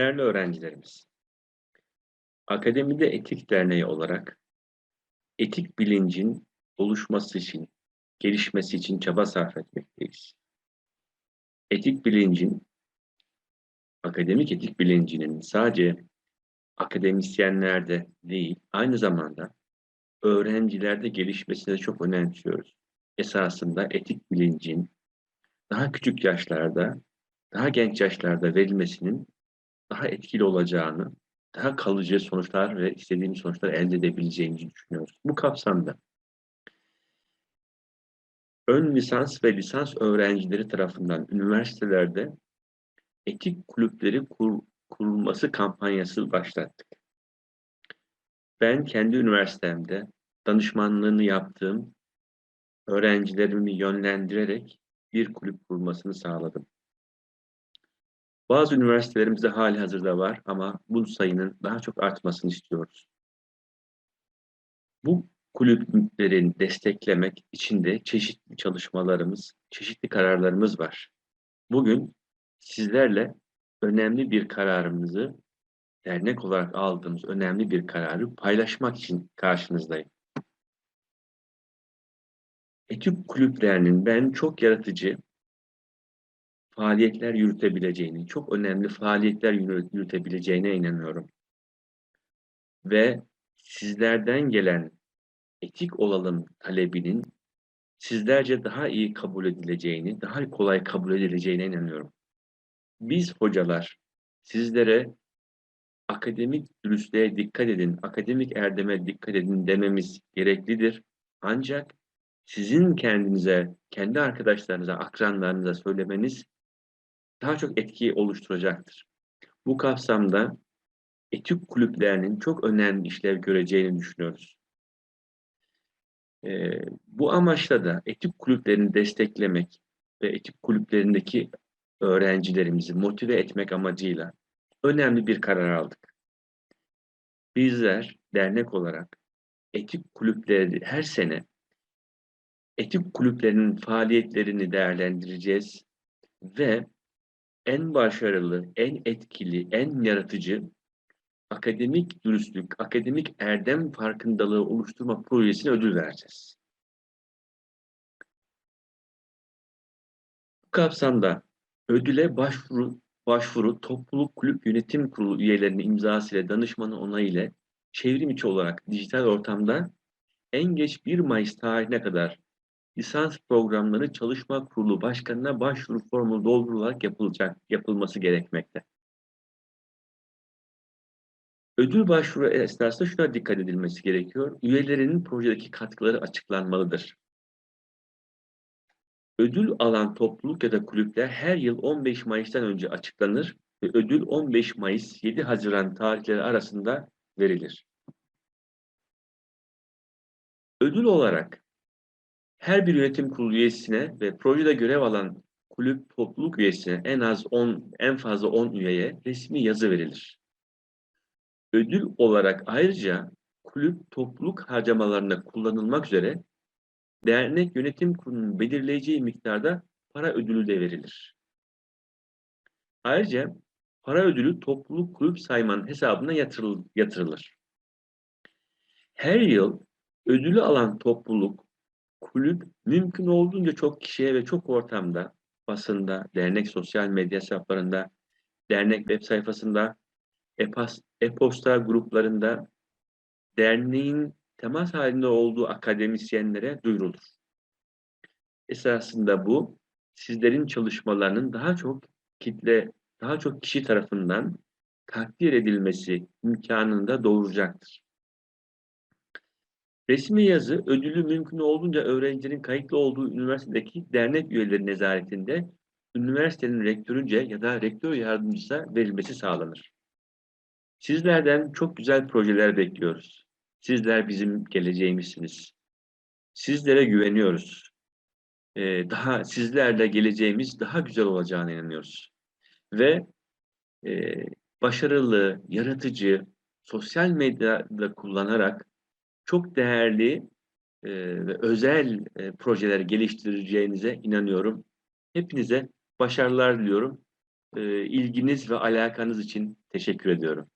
Değerli öğrencilerimiz, Akademide Etik Derneği olarak etik bilincin oluşması için, gelişmesi için çaba sarf etmekteyiz. Etik bilincin, akademik etik bilincinin sadece akademisyenlerde değil, aynı zamanda öğrencilerde gelişmesine çok önemsiyoruz. Esasında etik bilincin daha küçük yaşlarda, daha genç yaşlarda verilmesinin daha etkili olacağını, daha kalıcı sonuçlar ve istediğimiz sonuçlar elde edebileceğimizi düşünüyoruz. Bu kapsamda ön lisans ve lisans öğrencileri tarafından üniversitelerde etik kulüpleri kur, kurulması kampanyası başlattık. Ben kendi üniversitemde danışmanlığını yaptığım öğrencilerimi yönlendirerek bir kulüp kurulmasını sağladım. Bazı üniversitelerimizde hali hazırda var ama bu sayının daha çok artmasını istiyoruz. Bu kulüplerin desteklemek için de çeşitli çalışmalarımız, çeşitli kararlarımız var. Bugün sizlerle önemli bir kararımızı, dernek olarak aldığımız önemli bir kararı paylaşmak için karşınızdayım. Etik kulüplerinin ben çok yaratıcı, faaliyetler yürütebileceğini, çok önemli faaliyetler yürütebileceğine inanıyorum. Ve sizlerden gelen etik olalım talebinin sizlerce daha iyi kabul edileceğini, daha kolay kabul edileceğine inanıyorum. Biz hocalar sizlere akademik dürüstlüğe dikkat edin, akademik erdeme dikkat edin dememiz gereklidir. Ancak sizin kendinize, kendi arkadaşlarınıza, akranlarınıza söylemeniz daha çok etki oluşturacaktır. Bu kapsamda etik kulüplerinin çok önemli işlev göreceğini düşünüyoruz. Ee, bu amaçla da etik kulüplerini desteklemek ve etik kulüplerindeki öğrencilerimizi motive etmek amacıyla önemli bir karar aldık. Bizler dernek olarak etik kulüpleri her sene etik kulüplerinin faaliyetlerini değerlendireceğiz ve en başarılı, en etkili, en yaratıcı akademik dürüstlük, akademik erdem farkındalığı oluşturma projesine ödül vereceğiz. Bu kapsamda ödüle başvuru, başvuru topluluk kulüp yönetim kurulu üyelerinin imzası ile danışmanı onayı ile çevrim içi olarak dijital ortamda en geç 1 Mayıs tarihine kadar lisans programları çalışma kurulu başkanına başvuru formu doldurularak yapılacak, yapılması gerekmekte. Ödül başvuru esnasında şuna dikkat edilmesi gerekiyor. Üyelerinin projedeki katkıları açıklanmalıdır. Ödül alan topluluk ya da kulüpler her yıl 15 Mayıs'tan önce açıklanır ve ödül 15 Mayıs 7 Haziran tarihleri arasında verilir. Ödül olarak her bir yönetim kurulu üyesine ve projede görev alan kulüp topluluk üyesine en az 10, en fazla 10 üyeye resmi yazı verilir. Ödül olarak ayrıca kulüp topluluk harcamalarında kullanılmak üzere dernek yönetim kurulunun belirleyeceği miktarda para ödülü de verilir. Ayrıca para ödülü topluluk kulüp saymanın hesabına yatırılır. Her yıl ödülü alan topluluk kulüp mümkün olduğunca çok kişiye ve çok ortamda, basında, dernek sosyal medya hesaplarında, dernek web sayfasında, e-posta gruplarında, derneğin temas halinde olduğu akademisyenlere duyurulur. Esasında bu, sizlerin çalışmalarının daha çok kitle, daha çok kişi tarafından takdir edilmesi imkanını da doğuracaktır. Resmi yazı ödülü mümkün olduğunca öğrencinin kayıtlı olduğu üniversitedeki dernek üyeleri nezaretinde üniversitenin rektörünce ya da rektör yardımcısı verilmesi sağlanır. Sizlerden çok güzel projeler bekliyoruz. Sizler bizim geleceğimizsiniz. Sizlere güveniyoruz. Ee, daha sizlerle geleceğimiz daha güzel olacağına inanıyoruz. Ve e, başarılı, yaratıcı, sosyal medyada kullanarak çok değerli e, ve özel e, projeler geliştireceğinize inanıyorum. Hepinize başarılar diliyorum. e, ilginiz ve alakanız için teşekkür ediyorum.